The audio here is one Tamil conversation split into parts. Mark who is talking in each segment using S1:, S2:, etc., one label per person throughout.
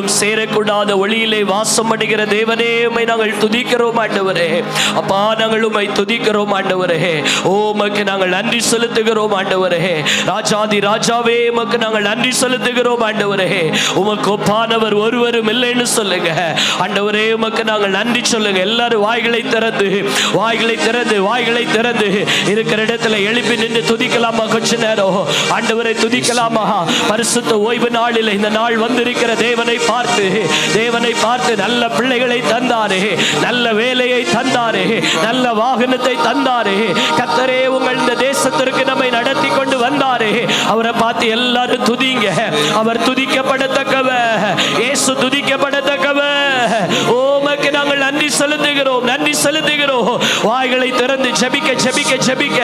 S1: சேரக்கூடாத ஒளியிலே வாசம் அடைகிற தேவனே உமை நாங்கள் துதிக்கிறோம் ஆண்டவரே. அப்பா நாங்கள் உமை துதிக்கிறோம் ஆண்டவரே. ஓ நாங்கள் நன்றி செலுத்துகிறோம் ஆண்டவரே. ராஜாதி ராஜாவே உமக்கு நாங்கள் நன்றி செலுத்துகிறோம் ஆண்டவரே. உமக்கு ஒப்பானவர் ஒருவரும் இல்லைன்னு சொல்லுங்க. ஆண்டவரே உமக்கு நாங்கள் நன்றி சொல்லுங்க. எல்லாரும் வாய்களை திறந்து வாய்களை திறந்து வாய்களை திறந்து இருக்கிற இடத்துல எழுப்பி நின்று துதிக்கலாமா? கொஞ்ச நேரம். ஆண்டவரை துதிக்கலாமா? பரிசுத்த ஓய்வு நாளில் இந்த நாள் வந்திருக்கிற தேவனை பார்த்து தேவனை பார்த்து நல்ல பிள்ளைகளை தந்தாரே நல்ல வேலையை தந்தாரே நல்ல வாகனத்தை தந்தாரே. கத்தரே உங்கள் இந்த தேசத்திற்கு நம்மை நடத்தி கொண்டு வந்தாரே. அவரை பார்த்து எல்லாரும் துதிங்க. அவர் துதிக்கப்படத்தக்கவ இயேசு துதிக்கப்படத்தக்கவ ஓமக்கு நாங்கள் நன்றி செலுத்துகிறோம் நன்றி செலுத்துகிறோம். வாய்களை திறந்து ஜெபிக்க ஜெபிக்க ஜெபிக்க.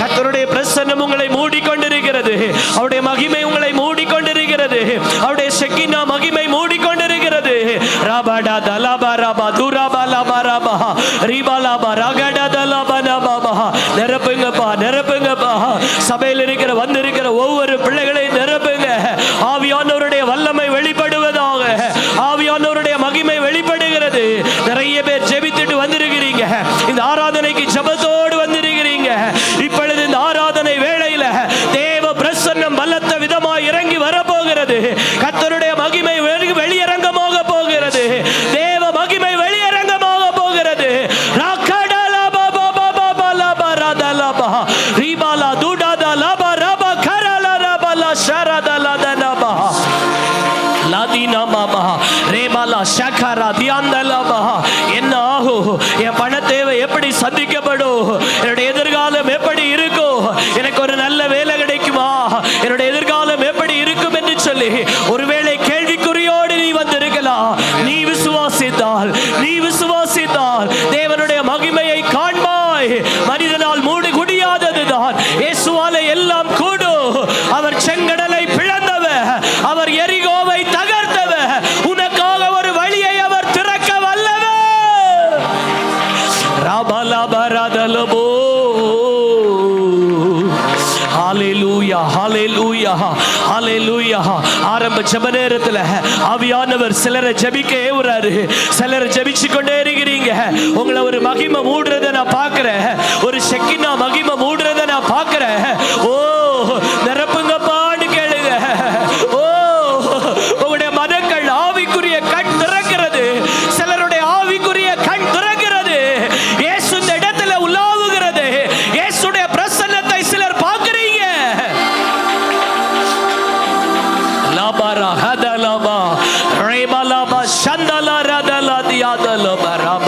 S1: கத்தருடைய பிரசன்னம் உங்களை மூடிக்கொண்டிருக்கிறது. அவருடைய மகிமை உங்களை மூடிக்கொண்டிருக்கிறது. அவருடைய நிரப்புங்கப்பா நிரப்புங்கப்பா சபையில் இருக்கிற வந்திருக்கிற ஒவ்வொரு பிள்ளைகளையும் நிரப்புங்க. ஆவியானவருடைய வல்லமை வெளிப்படுவதாக ஆவியானவருடைய மகிமை வெளிப்படுகிறது. நிறைய பேர் ஜெபித்துட்டு வந்திருக்கிறீங்க. இந்த ஆராதனைக்கு ஜபத்தோடு வந்திருக்கிறீங்க. இப்பொழுது இந்த ஆராதனை வேளையில தேவ பிரசன்னம் பலத்த விதமாக இறங்கி வரப்போகிறது. கத்தருடைய மகா ரேபாலா ரேபாலா தியாந்தலா மகா என்ன ஆகும் என் பண தேவை எப்படி சந்திக்கப்படும்? என்னுடைய எதிர்காலம் எப்படி இருக்கும்? எனக்கு ஒரு நல்ல வேலை கிடைக்குமா? என்னுடைய எதிர்காலம் எப்படி இருக்கும் என்று சொல்லி ராபலபரதலபோ ஹalleluya ஹalleluya ஹalleluya ஆரம்ப ஜெப நேரத்துல ஆவியானவர் சிலரை ஜெபிக்க ஏவுறாரு சிலரை ஜெபிச்சு கொண்டே இருக்கிறீங்க. உங்களை ஒரு மகிமை மூடுறத நான் பார்க்கிறேன். ஒரு செக்கினா மகிமை yadalo barab